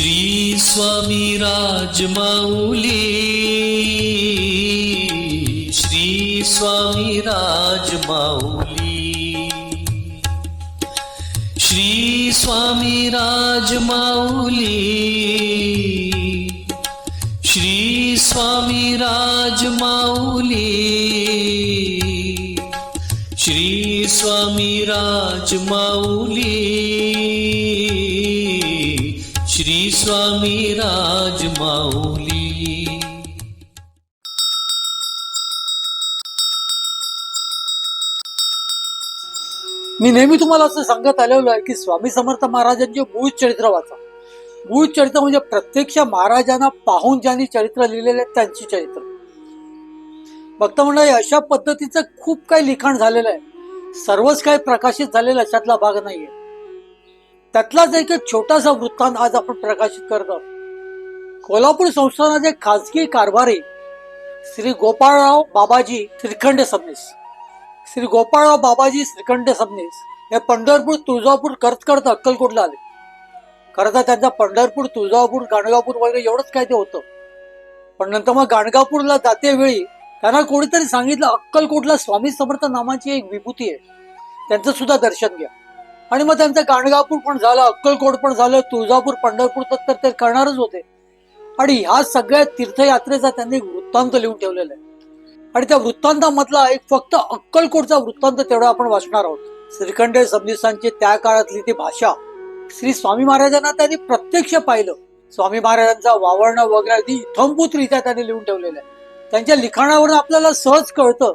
श्री स्वामी राजमाऊली श्री स्वामी राजमाऊली श्री स्वामी राजमाऊली श्री स्वामी राजमाऊली श्री स्वामी राजमाऊली। स्वामी स्वामी राजमाऊली. मी नेहमी तुम्हाला असं सांगत आलेलो आहे की स्वामी समर्थ महाराजांचे मूळ चरित्र वाचा. मूळ चरित्र म्हणजे प्रत्यक्ष महाराजांना पाहून ज्यांनी चरित्र लिहिलेले त्यांची चरित्र. भक्त मंडळी अशा पद्धतीचं खूप काही लिखाण झालेलं आहे. सर्वच काही प्रकाशित झालेलं अशातला भाग नाहीये. त्यातलाच एक छोटासा वृत्तांत आज आपण प्रकाशित करतो. कोल्हापूर संस्थानाचे खाजगी कारभारी श्री गोपाळराव बाबाजी श्रीखंड सबनीस. श्री गोपाळराव बाबाजी श्रीखंड सबनीस हे पंढरपूर तुळजापूर करत करत अक्कलकोटला आले. खरं तर त्यांचा पंढरपूर तुळजापूर गाणगापूर वगैरे एवढंच काय ते होतं. पण नंतर मग गाणगापूरला जाते वेळी त्यांना कोणीतरी सांगितलं अक्कलकोटला स्वामी समर्थ नामाची एक विभूती आहे. त्यांचं सुद्धा दर्शन घ्या. आणि मग त्यांचं गाणगापूर पण झालं अक्कलकोट पण झालं तुळजापूर पंढरपूर तर ते करणारच होते. आणि ह्या सगळ्या तीर्थयात्रेचा त्यांनी एक वृत्तांत लिहून ठेवलेला आहे. आणि त्या वृत्तांतामधला एक फक्त अक्कलकोटचा वृत्तांत तेवढा आपण वाचणार आहोत. श्रीखंडे सबनीसांची त्या काळातली ती भाषा. श्री स्वामी महाराजांना त्यांनी प्रत्यक्ष पाहिलं. स्वामी महाराजांचा वावरणं वगैरे अगदी इथंभूतरित्या त्यांनी लिहून ठेवलेलं आहे. त्यांच्या लिखाणावरून आपल्याला सहज कळतं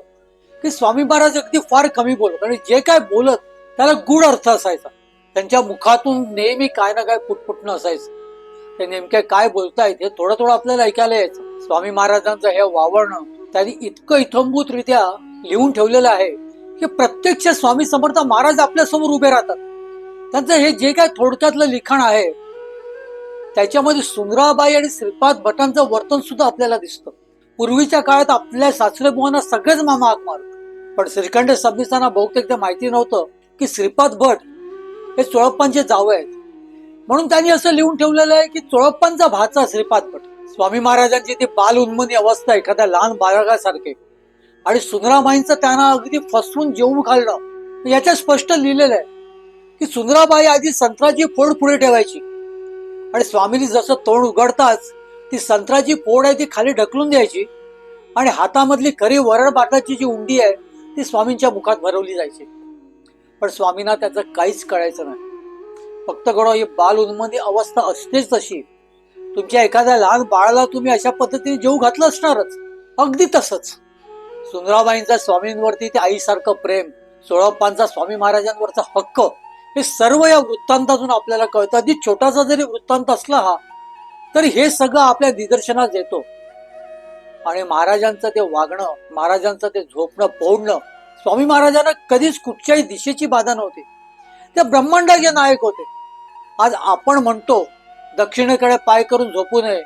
की स्वामी महाराज अगदी फार कमी बोलत आणि जे काय बोलत त्याला गुढ अर्थ असायचा. त्यांच्या मुखातून नेहमी काय ना काय पुटपुटणं असायचं. ते नेमके काय बोलतायत हे थोडं थोडं आपल्याला ऐकायला यायचं. स्वामी महाराजांचं हे वावरणं त्यांनी इतकं इथंभूतरित्या लिहून ठेवलेलं आहे की प्रत्यक्ष स्वामी समर्थ महाराज आपल्यासमोर उभे राहतात. त्यांचं हे जे काय थोडक्यातलं लिखाण आहे त्याच्यामध्ये सुंदराबाई आणि श्रीपाद भटांचं वर्तन सुद्धा आपल्याला दिसतं. पूर्वीच्या काळात आपल्या सासरे बुवांना सगळेच मामा हाक मारत. पण श्रीखंड सबनीसांना बहुतेक ते माहिती नव्हतं की श्रीपाद भट हे चोळप्पांचे जावं आहेत. म्हणून त्यांनी असं लिहून ठेवलेलं आहे की चोळप्पांचा भाचा श्रीपाद भट. स्वामी महाराजांची ती बाल उन्मनी अवस्था एखाद्या लहान बाळगासारखे. आणि सुंदराबाईंचं त्यांना अगदी फसवून जेवून घालणं याच्यात स्पष्ट लिहिलेलं आहे की सुंदराबाई आधी संत्राची फोड पुढे ठेवायची. आणि स्वामीनी जसं तोंड उघडताच ती संत्राची फोड आहे ती खाली ढकलून द्यायची. आणि हातामधली खरी वरण बाटाची जी उंडी आहे ती स्वामींच्या मुखात भरवली जायची. पण स्वामींना त्याचं काहीच कळायचं नाही. फक्त गडो ही बाल उन्मदी अवस्था असतेच तशी. तुमच्या एखाद्या लहान बाळाला तुम्ही अशा पद्धतीने जेव घातलं असणारच. अगदी तसंच. सुंदराबाईंचा स्वामींवरती ते आईसारखं प्रेम सोळप्पांचा स्वामी महाराजांवरचा हक्क हे सर्व या वृत्तांतातून आपल्याला कळतं. अगदी छोटासा जरी वृत्तांत असला हा तरी हे सगळं आपल्या निदर्शनात येतो. आणि महाराजांचं ते वागणं महाराजांचं ते झोपणं पोडणं स्वामी महाराजांना कधीच कुठच्याही दिशेची बाधा नव्हती. ते ब्रह्मांडाचे नायक होते. आज आपण म्हणतो दक्षिणेकडे पाय करून झोपू नये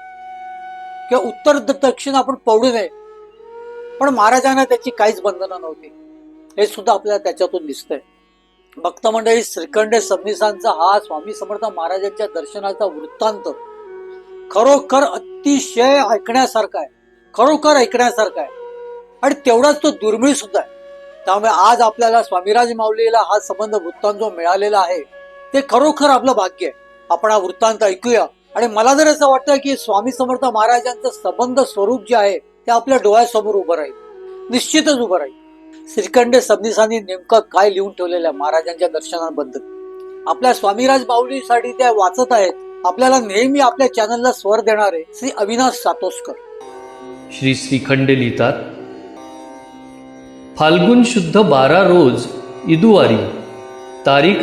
किंवा उत्तर दक्षिण आपण पडू नये. पण महाराजांना त्याची काहीच बंधनं नव्हती. हे सुद्धा आपल्याला त्याच्यातून दिसतंय. भक्त मंडळी श्रीखंड सबनीसांचा हा स्वामी समर्थ महाराजांच्या दर्शनाचा वृत्तांत खरोखर अतिशय ऐकण्यासारखा आहे. खरोखर ऐकण्यासारखा आहे. आणि तेवढाच तो दुर्मिळ सुद्धा आहे. त्यामुळे आज आपल्याला स्वामीराज माऊलीला हा संबंध वृत्तांत जो मिळालेला आहे ते खरोखर आपलं भाग्य आहे. आपण हा वृत्तांत ऐकूया. आणि मला जर असं वाटतं की स्वामी समर्थ महाराजांचं संबंध स्वरूप जे आहे ते आपल्या डोळ्यासमोर उभं राहील. निश्चितच उभं राहील. श्रीखंड सबनीसांनी नेमकं काय लिहून ठेवलेलं आहे महाराजांच्या दर्शनाबद्दल? आपल्या स्वामीराज माऊलीसाठी त्या वाचत आहेत. आपल्याला नेहमी आपल्या चॅनलला स्वर देणारे श्री अविनाश सातोसकर. श्री श्रीखंड लिहितात. फाल्गुन शुद्ध बारा रोज इदुवारी तारीख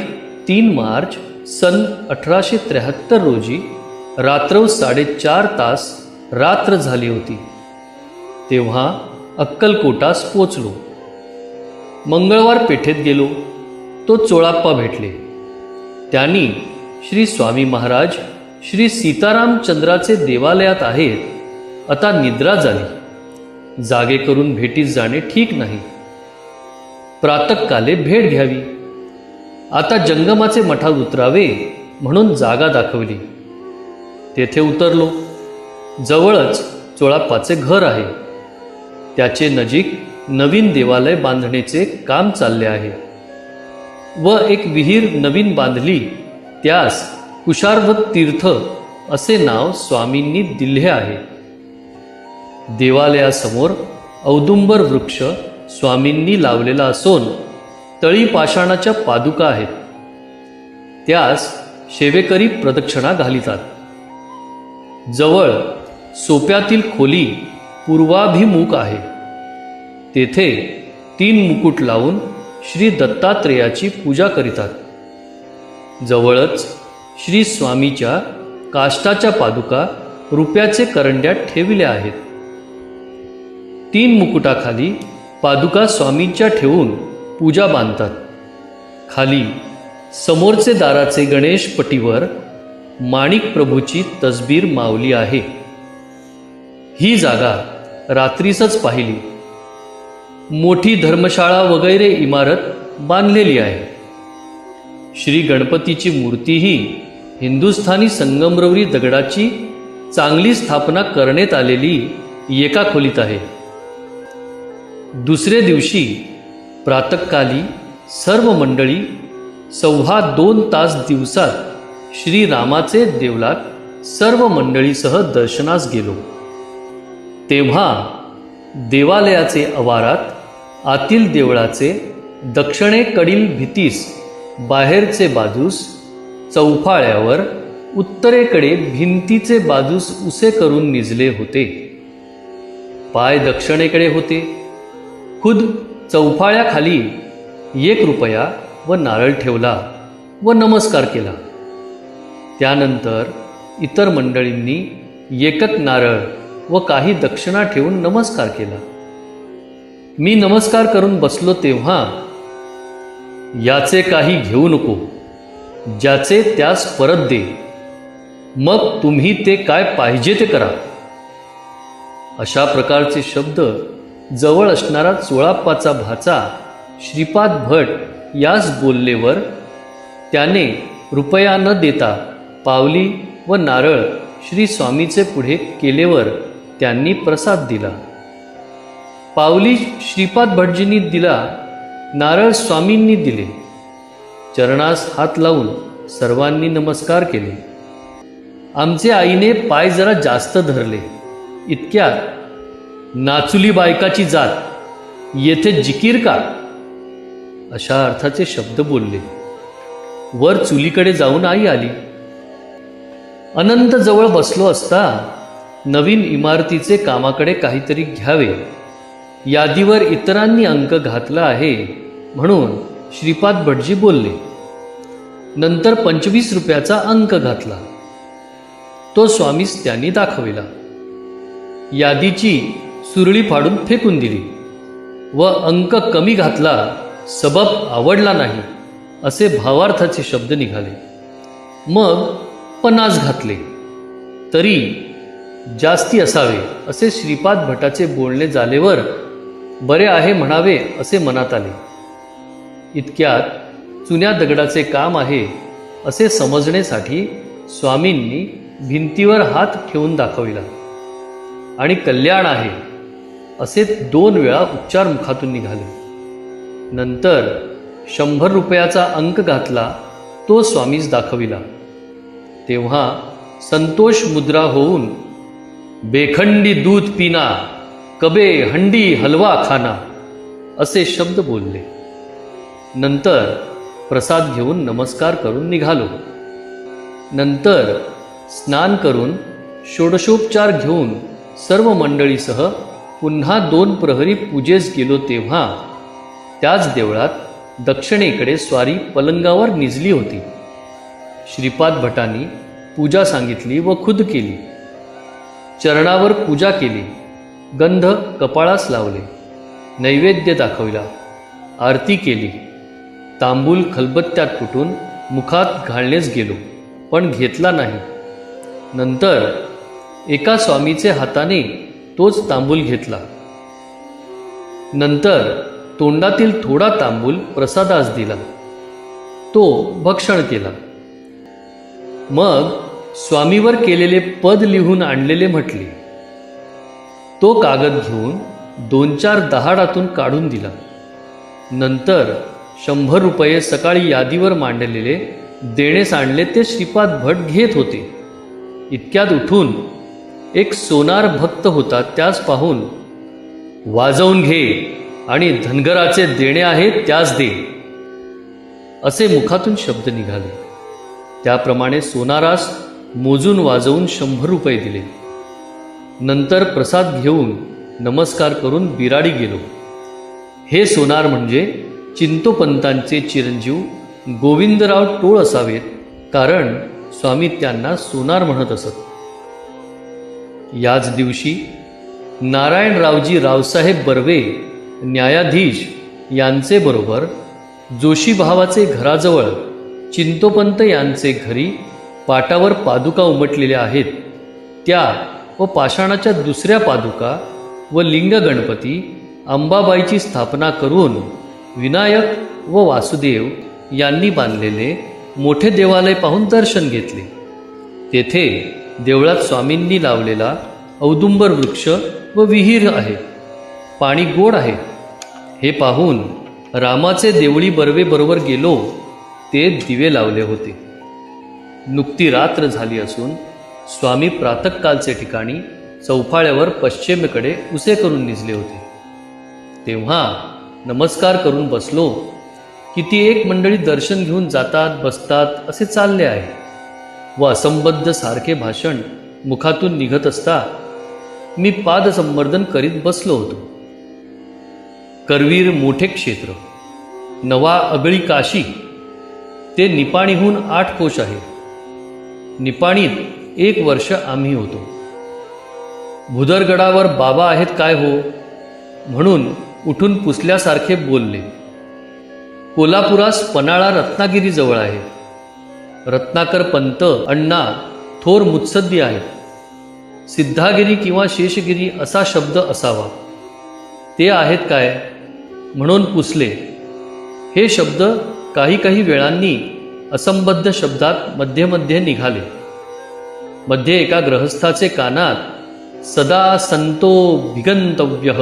तीन मार्च सन अठराशे त्र्याहत्तर रोजी रात्र साडेचार तास रात्र झाली होती. तेव्हा अक्कलकोटास पोचलो. मंगळवार पेठेत गेलो. तो चोळाप्पा भेटले. त्यांनी श्री स्वामी महाराज श्री सीतारामचंद्राचे देवालयात आहेत आता निद्रा झाली. जागे करून भेटीस जाणे ठीक नाही. प्रातकाले भेट घ्यावी. आता जंगमाचे मठात उतरावे म्हणून जागा दाखवली. तेथे उतरलो. जवळच चोळाप्पाचे घर आहे. त्याचे नजीक नवीन देवालय बांधण्याचे काम चालले आहे. व एक विहीर नवीन बांधली. त्यास कुशार्वत तीर्थ असे नाव स्वामींनी दिले आहे. देवालयासमोर औदुंबर वृक्ष स्वामींनी लावलेला असून तळी पाषाणाच्या पादुका आहेत. त्यास शेवेकरी प्रदक्षिणा घालितात. जवळ सोप्यातील खोली पूर्वाभिमुख आहे. तेथे तीन मुकुट लावून श्री दत्तात्रेयाची पूजा करीतात. जवळच श्री स्वामीच्या काष्टाच्या पादुका रुपयाचे करंड्यात ठेविल्या आहेत. तीन मुकुटाखाली पादुका स्वामींच्या ठेवून पूजा बांधतात. खाली समोरचे दाराचे गणेश पटीवर माणिक प्रभूची तसबीर मावली आहे. ही जागा रात्रीसच पाहिली. मोठी धर्मशाळा वगैरे इमारत बांधलेली आहे. श्री गणपतीची मूर्तीही हिंदुस्थानी संगमरवरी दगडाची चांगली स्थापना करण्यात आलेली एका खोलीत आहे. दुसरे दिवशी प्रातकाली सर्व मंडळी सव्वा दोन तास दिवसात श्रीरामाचे देवलात सर्व मंडळीसह दर्शनास गेलो. तेव्हा देवालयाचे आवारात आतील देवळाचे दक्षिणेकडील भीतीस बाहेरचे बाजूस चौफाळ्यावर उत्तरेकडे भिंतीचे बाजूस उसे करून निजले होते. पाय दक्षिणेकडे होते. खुद चौफाळ्याखाली एक रुपया व नारळ ठेवला व नमस्कार केला. त्यानंतर इतर मंडळींनी एकक नारळ व काही दक्षिणा ठेवून नमस्कार केला. मी नमस्कार करून बसलो तेव्हा याचे काही घेऊ नको ज्याचे त्यास परत दे. मग तुम्ही ते काय पाहिजे ते करा. अशा प्रकारचे शब्द जवळ असणारा चोळाप्पाचा भाचा श्रीपाद भट यास बोललेवर त्याने रुपया न देता पावली व नारळ श्री स्वामीचे पुढे केलेवर त्यांनी प्रसाद दिला. पावली श्रीपाद भटजींनी दिला नारळ स्वामींनी दिले. चरणास हात लावून सर्वांनी नमस्कार केले. आमचे आईने पाय जरा जास्त धरले. इतक्यात नाचुली बायकाची जात. येथे जिकीर का? अशा अर्थाचे शब्द बोलले. वर चुलीकडे जाऊन आई आली. अनंत जवळ बसलो असता नवीन इमारतीचे कामाकडे काहीतरी घ्यावे. यादीवर इतरांनी अंक घातला आहे म्हणून श्रीपाद भटजी बोलले. नंतर पंचवीस रुपयाचा अंक घातला. तो स्वामीस त्यांनी दाखविला. यादीची सुरळी फाडून फेकून दिली. व अंक कमी घातला सबब आवडला नाही असे भावार्थाचे शब्द निघाले. मग पन्नास घातले. तरी जास्ती असावे असे श्रीपाद भटाचे बोलणे झालेवर बरे आहे म्हणावे असे मनात आले. इतक्यात चुन्या दगडाचे काम आहे असे समजण्यासाठी स्वामींनी भिंतीवर हात ठेवून दाखविला. आणि कल्याण आहे असे दोन वेळा उच्चार मुखातून निघाले. नंतर शंभर रुपयाचा अंक घातला तो स्वामीज दाखविला. तेव्हा संतोष मुद्रा होऊन बेखंडी दूध पिना कबे हंडी हलवा खाना असे शब्द बोलले. नंतर प्रसाद घेऊन नमस्कार करून निघालो. नंतर स्नान करून षोडशोपचार घेऊन सर्व मंडळीसह पुन्हा दोन प्रहरी पूजेस गेलो तेव्हा त्याच देवळात दक्षिणेकडे स्वारी पलंगावर निजली होती. श्रीपाद भटांनी पूजा सांगितली व खुद केली. चरणावर पूजा केली. गंध कपाळास लावले. नैवेद्य दाखविला. आरती केली. तांबूल खलबत्त्यात फुटून मुखात घालणेच गेलो पण घेतला नाही. नंतर एका स्वामीचे हाताने तोच तांबूल घेतला. नंतर तोंडातील थोडा तांबूल प्रसादास दिला. तो भक्षण केला. मग स्वामीवर केलेले पद लिहून आणलेले म्हटले. तो कागद घेऊन दोन चार दहाडातून काढून दिला. नंतर शंभर रुपये सकाळी यादीवर मांडलेले देणे सांडले ते श्रीपाद भट घेत होते. इतक्यात उठून एक सोनार भक्त होता त्यास पाहून वाजवून घे आणि धनगराचे देणे आहे त्यास दे. असे मुखातून शब्द निघाले. त्याप्रमाणे सोनारास मोजून वाजवून शंभर रुपये दिले. नंतर प्रसाद घेऊन नमस्कार करून बिराडी गेलो. हे सोनार म्हणजे चिंतोपंतांचे चिरंजीव गोविंदराव टोळ असावेत कारण स्वामी त्यांना सोनार म्हणत असत. याच दिवशी नारायणरावजी रावसाहेब बर्वे न्यायाधीश यांचे बरोबर जोशी भावाचे घराजवळ चिंतोपंत यांचे घरी पाटावर पादुका उमटलेल्या आहेत. त्या व पाषाणाच्या दुसऱ्या पादुका व लिंग गणपती अंबाबाईची स्थापना करून विनायक व वासुदेव यांनी बांधलेले मोठे देवालय पाहून दर्शन घेतले. तेथे देवळात स्वामींनी लावलेला औदुंबर वृक्ष व विहीर आहे. पाणी गोड आहे. हे पाहून रामाचे देवळी बर्वे बरोबर गेलो ते दिवे लावले होते. नुकती रात्र झाली असून स्वामी प्रातःकालचे ठिकाणी चौफाळ्यावर पश्चिमेकडे उसे करून निजले होते. तेव्हा नमस्कार करून बसलो की ती एक मंडळी दर्शन घेऊन जातात बसतात असे चालले आहे. व असंबद्ध सारखे भाषण मुखातून निघत असता मी पादसंवर्धन करीत बसलो होतो. करवीर मोठे क्षेत्र नवा अगळी काशी ते निपाणीहून आठ कोश आहे. निपाणीत एक वर्ष आम्ही होतो. भुदरगडावर बाबा आहेत काय हो? म्हणून उठून पुसल्यासारखे बोलले. कोल्हापुरास पन्हाळा रत्नागिरीजवळ आहे. रत्नाकर पंत अण्णा थोर मुत्सद्दी आहेत. सिद्धागिरी किंवा शेषगिरी असा शब्द असावा. ते आहेत काय? म्हणून पुसले. हे शब्द काही काही वेळांनी असंबद्ध शब्दात मध्ये मध्ये निघाले. मध्ये एका ग्रहस्थाचे कानात सदा संतो भिगंतव्य.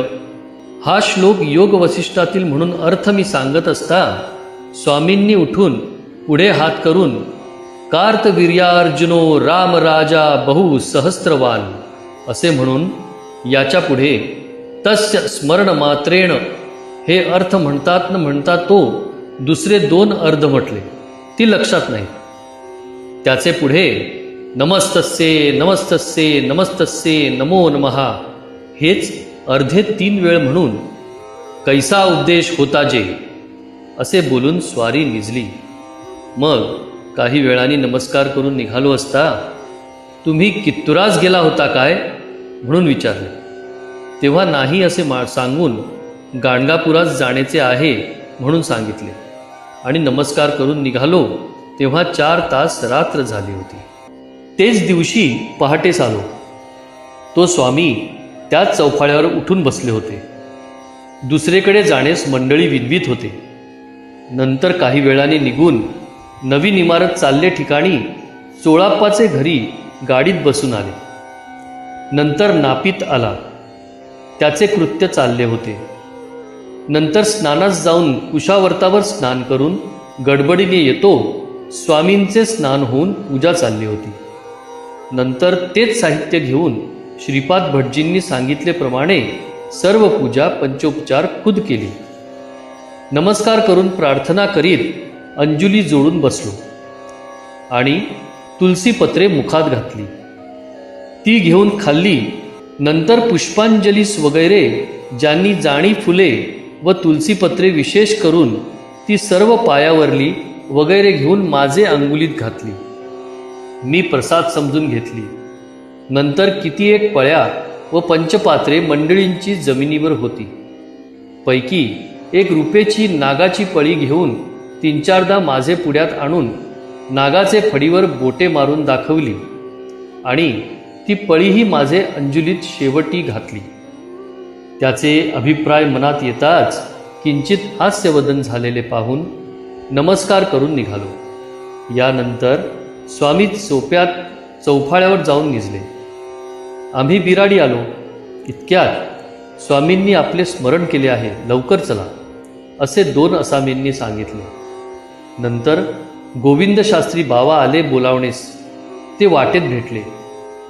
हा श्लोक योग वसिष्ठातील म्हणून अर्थ मी सांगत असता स्वामींनी उठून पुढे हात करून कार्तवीर्यार्जुनो राम राजा बहु सहस्त्रवान असे म्हणून याच्यापुढे तस्य स्मरण मात्रेण हे अर्थ म्हणतात न म्हणता तो दुसरे दोन अर्ध म्हटले. ती लक्षात नाही. त्याचे पुढे नमस्तस्ये नमस्तस्ये नमस्तस्ये नमो नमहा हेच अर्धे तीन वेळ म्हणून कैसा उपदेश होता जे? असे बोलून स्वारी निजली. मग काही वेळाने नमस्कार करून निघालो असता तुम्ही कित्तुरास गेला होता काय म्हणून विचारले. तेव्हा नाही असे मा सांगून गाणगापुरास जाण्याचे आहे म्हणून सांगितले. आणि नमस्कार करून निघालो तेव्हा चार तास रात्र झाली होती. तेच दिवशी पहाटेस आलो तो स्वामी त्याच चौफाळ्यावर उठून बसले होते. दुसरेकडे जाण्यास मंडळी विनवीत होते. नंतर काही वेळाने निघून नवीन इमारत चालले ठिकाणी चोळाप्पाचे घरी गाडीत बसून आले. नंतर नापित आला. त्याचे कृत्य चालले होते. नंतर स्नानास जाऊन कुशावर्तावर स्नान करून गडबडीने येतो स्वामींचे स्नान होऊन पूजा चालली होती. नंतर तेच साहित्य घेऊन श्रीपाद भटजींनी सांगितल्याप्रमाणे सर्व पूजा पंचोपचार खुद केली. नमस्कार करून प्रार्थना करीत अंजुली जोडून बसलो. आणि तुलसी पत्रे मुखात घातली. ती घेऊन खाल्ली. नंतर पुष्पांजलीस वगैरे ज्यांनी जाणी फुले व तुलसीपत्रे विशेष करून ती सर्व पायावरली वगैरे घेऊन माझे अंगुलीत घातली. मी प्रसाद समजून घेतली. नंतर किती एक पळ्या व पंचपात्रे मंडळींची जमिनीवर होती. पैकी एक रुपेची नागाची पळी घेऊन तीन चारदा माझे पुढ्यात आणून नागाचे फडीवर बोटे मारून दाखवली आणि ती पळीही माझे अंजुलीत शेवटी घातली. त्याचे अभिप्राय मनात येताच किंचित हास्यवदन झालेले पाहून नमस्कार करून निघालो. यानंतर स्वामी सोप्यात चौफाळ्यावर जाऊन निजले. आम्ही बिराडी आलो. इतक्यात स्वामींनी आपले स्मरण केले आहे. लवकर चला असे दोन असामींनी सांगितले. नंतर गोविंद शास्त्री बावा आले बोलावणेस. ते वाटेत भेटले.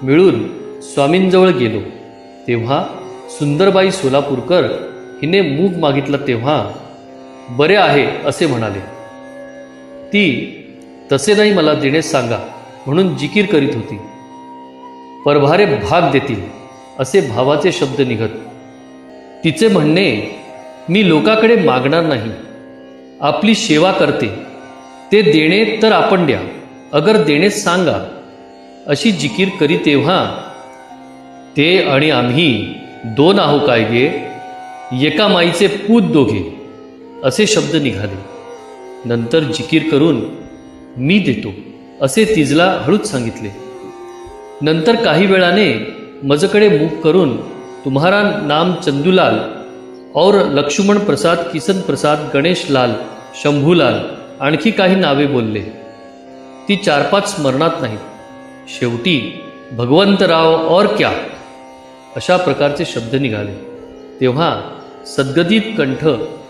मिळून स्वामींजवळ गेलो. तेव्हा सुंदरबाई सोलापूरकर हिने मूग मागितला तेव्हा बरे आहे असे म्हणाले. ती तसे नाही मला देण्यास सांगा म्हणून जिकीर करीत होती. परभारे भाग देतील असे भावाचे शब्द निघत. तिचे म्हणणे मी लोकाकडे मागणार नाही. आपली सेवा करते. ते देणे तर आपण द्या. अगर देणे सांगा अशी जिकीर करी तेव्हा ते आणि आम्ही दोन आहो काय गे? एका माईचे पूत दोघे. असे शब्द निघाले. नंतर जिकीर करून मी देतो असे तिजला हळूच सांगितले. नंतर काही वेळाने मजकडे मुख करून तुम्हारा नाम चंदूलाल और लक्ष्मण प्रसाद किसन प्रसाद गणेश लाल शंभूलाल आणखी काही नावे बोलले. ती चार पाच स्मरणात नाहीत. शेवटी भगवंतराव और क्या? अशा प्रकारचे शब्द निघाले. तेव्हा सद्गदित कंठ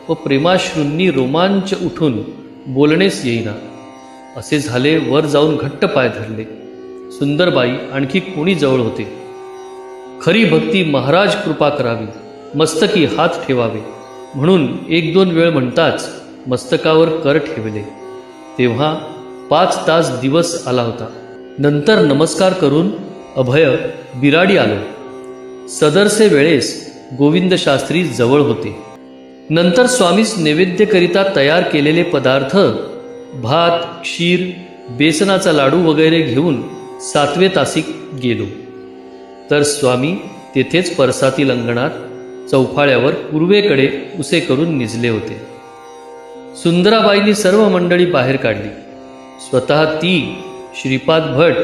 व प्रेमाश्रूंनी रोमांच उठून बोलणेच येईना. असे झाले वर जाऊन घट्ट पाय धरले. सुंदरबाई आणखी कोणी जवळ होते? खरी भक्ती महाराज कृपा करावी मस्तकी हात ठेवावे म्हणून एक दोन वेळ म्हणताच मस्तकावर कर ठेवले. तेव्हा पाच तास दिवस आला होता. नंतर नमस्कार करून अभय बिराडी आलो. सदरसे वेळेस गोविंद शास्त्री जवळ होते. नंतर स्वामीस नैवेद्यकरिता तयार केलेले पदार्थ भात क्षीर बेसनाचा लाडू वगैरे घेऊन सातवे तासिक गेलो. तर स्वामी तेथेच परसातील अंगणात चौफाळ्यावर पूर्वेकडे उसे करून निजले होते. सुंदराबाईंनी सर्व मंडळी बाहेर काढली. स्वतः ती श्रीपाद भट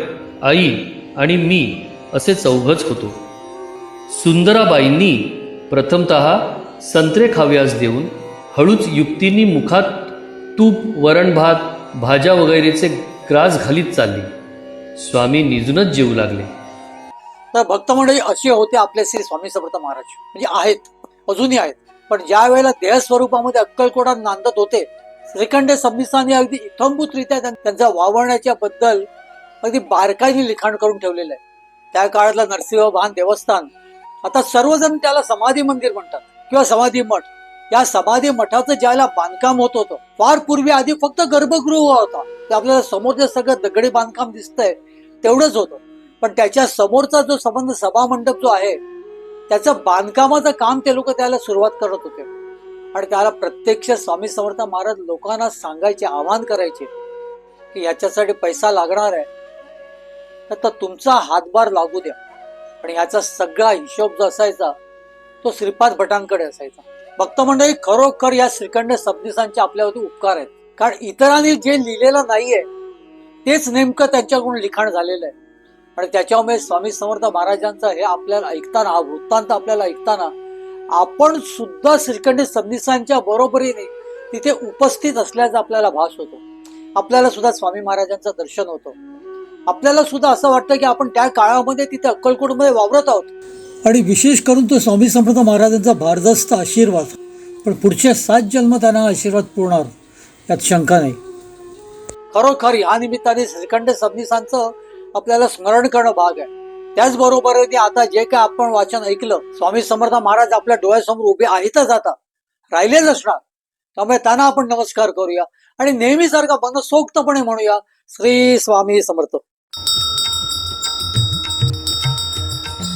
आई आणि मी असे चौघच होतो. सुंदराबाईंनी प्रथमत संत्रे खाव्यास देऊन हळूच युक्तींनी मुखात तूप वरण भात भाज्या वगैरेचे ग्रास घालीत चालली. स्वामी निजूनच जेवू लागले. तर भक्त मंडळी अशी होते आपले श्री स्वामी समर्थ महाराज. म्हणजे आहेत अजूनही आहेत. पण ज्या वेळेला देह स्वरूपामध्ये नांदत होते श्रीखंड संमिसाने अगदी इथंभूतरित्या त्यांचा वावरण्याच्या बद्दल अगदी बारकाईने लिखाण करून ठेवलेलं आहे. त्या काळातलं नरसिंह भान देवस्थान आता सर्वजण त्याला समाधी मंदिर म्हणतात किंवा समाधी मठ. या समाधी मठाचं ज्याला बांधकाम होत होतं फार पूर्वी आधी फक्त गर्भगृह होता. ते आपल्याला समोर जे सगळं दगडी बांधकाम दिसतंय तेवढंच होतं. पण त्याच्या समोरचा जो संबंध सभा मंडप जो आहे त्याचं बांधकामाचं काम ते लोक त्याला सुरुवात करत होते. आणि त्याला प्रत्यक्ष स्वामी समर्थ महाराज लोकांना सांगायचे आवाहन करायचे की याच्यासाठी पैसा लागणार आहे. तर तुमचा हातभार लागू द्या. आणि याचा सगळा हिशोब जो असायचा तो श्रीपाद भटांकडे असायचा. भक्त मंडळी खरोखर या श्रीखंड सबदिसांचे आपल्यावरती उपकार आहेत. कारण इतरांनी जे लिहिलेलं नाहीये तेच नेमकं त्यांच्याकडून लिखाण झालेलं आहे. आणि त्याच्यामुळे स्वामी समर्थ महाराजांचं हे आपल्याला ऐकताना हा वृत्तांत आपल्याला ऐकताना आपण सुद्धा श्रीखंड सबनिसांच्या बरोबरीने तिथे उपस्थित असल्याचा आपल्याला भास होतो. आपल्याला सुद्धा स्वामी महाराजांचं दर्शन होतं. आपल्याला सुद्धा असं वाटतं की आपण त्या काळामध्ये तिथे अक्कलकोटमध्ये वावरत आहोत. आणि विशेष करून तो स्वामी समर्थ महाराजांचा भारदस्त आशीर्वाद. पण पुढचे सात जन्म त्यांना आशीर्वाद पुरणार यात शंका नाही. खरोखर या निमित्ताने श्रीखंड सबनिसांचं आपल्याला स्मरण करणं भाग आहे. त्याचबरोबर आता जे काय आपण वाचन ऐकलं स्वामी समर्थ महाराज आपल्या डोळ्यासमोर उभे आहेतच आता. राहिलेच असणार. त्यामुळे त्यांना आपण नमस्कार करूया आणि नेहमीसारखा मनसोक्तपणे म्हणूया श्री स्वामी समर्थ.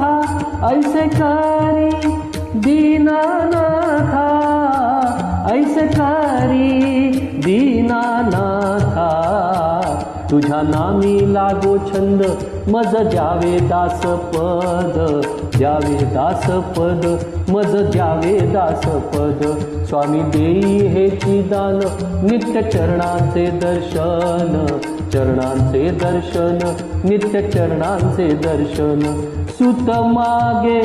माथा ऐसे करी दीनानाथा ऐसे करी दीनानाथा। तुझ्या नामी लागो छंद मज द्यावे दास पद द्यावे दास पद मज द्यावे दास पद स्वामी देई हेची दान नित्य चरणाचे दर्शन। चरणांचे दर्शन नित्य चरणांचे दर्शन। सुत मागे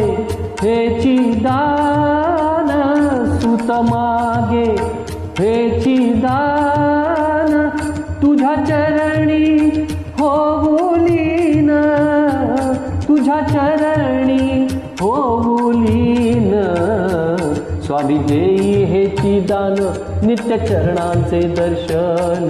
हेची दान सुत मागे हेची दान तुझ्या चरणी होऊलीन तुझ्या चरणी होऊलीन स्वामी देई हेची दान नित्य चरणांचे दर्शन.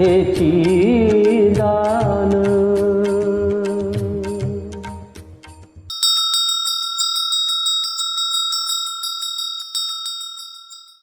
हेची दान